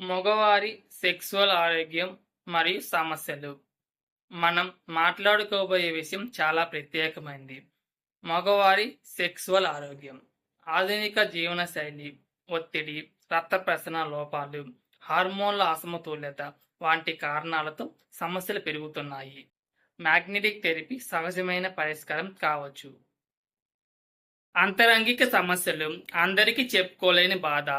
మగవారి సెక్సువల్ ఆరోగ్యం మరియు సమస్యలు. మనం మాట్లాడుకోబోయే విషయం చాలా ప్రత్యేకమైనది మగవారి సెక్సువల్ ఆరోగ్యం ఆధునిక జీవనశైలి ఒత్తిడి రక్త ప్రసరణ లోపాలు హార్మోన్ల అసమతుల్యత వంటి కారణాలతో సమస్యలు పెరుగుతున్నాయి. మ్యాగ్నెటిక్ థెరపీ సహజమైన పరిష్కారం కావచ్చు. అంతరంగిక సమస్యలు అందరికీ చెప్పుకోలేని బాధ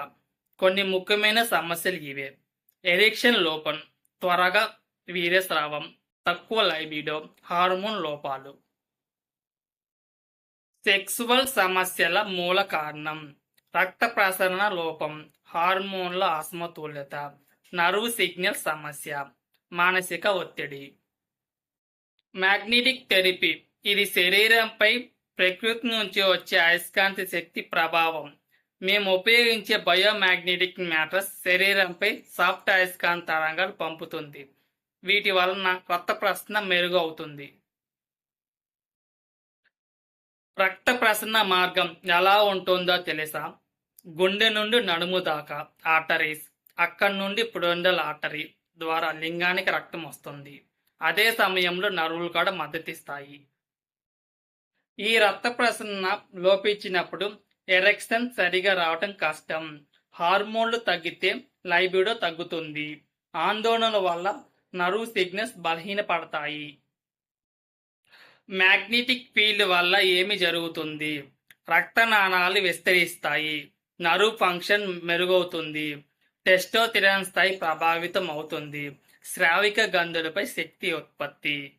కొన్ని ముఖ్యమైన సమస్యలు ఇవే. ఎరెక్షన్ లోపం త్వరగా వీర్యస్రావం తక్కువ లైబిడో హార్మోన్ లోపాలు. సెక్సువల్ సమస్యల మూల కారణం రక్త ప్రసరణ లోపం హార్మోన్ల అసమతుల్యత నర్వ్ సిగ్నల్ సమస్య మానసిక ఒత్తిడి. మ్యాగ్నెటిక్ థెరపీ ఇది శరీరంపై ప్రకృతి నుంచి వచ్చే అయస్కాంత శక్తి ప్రభావం మేము ఉపయోగించే బయోమాగ్నెటిక్ మ్యాట్రస్ శరీరంపై సాఫ్ట్ అయస్కాంత తరంగాలు పంపుతుంది. వీటి వలన రక్త ప్రసరణ మెరుగు అవుతుంది రక్త ప్రసరణ మార్గం ఎలా ఉంటుందో తెలుసా? గుండె నుండి నడుము దాకా ఆర్టరీస్ అక్కడి నుండి పుడండల్ ఆర్టరీ ద్వారా లింగానికి రక్తం వస్తుంది. అదే సమయంలో నరువులు కూడా మద్దతిస్తాయి. ఈ రక్త ప్రసరణ లోపించినప్పుడు ఎరెక్షన్ సరిగా రావటం కష్టం. హార్మోన్లు తగ్గితే లైబిడో తగ్గుతుంది. ఆందోళనల వల్ల నరువు సిగ్నల్స్ బలహీనపడతాయి. మ్యాగ్నెటిక్ ఫీల్డ్ వల్ల ఏమి జరుగుతుంది? రక్తనాళాలు విస్తరిస్తాయి. నరువు ఫంక్షన్ మెరుగవుతుంది. టెస్టోథిరాన్ స్థాయి ప్రభావితం అవుతుంది శ్రావిక గంధులపై శక్తి ఉత్పత్తి.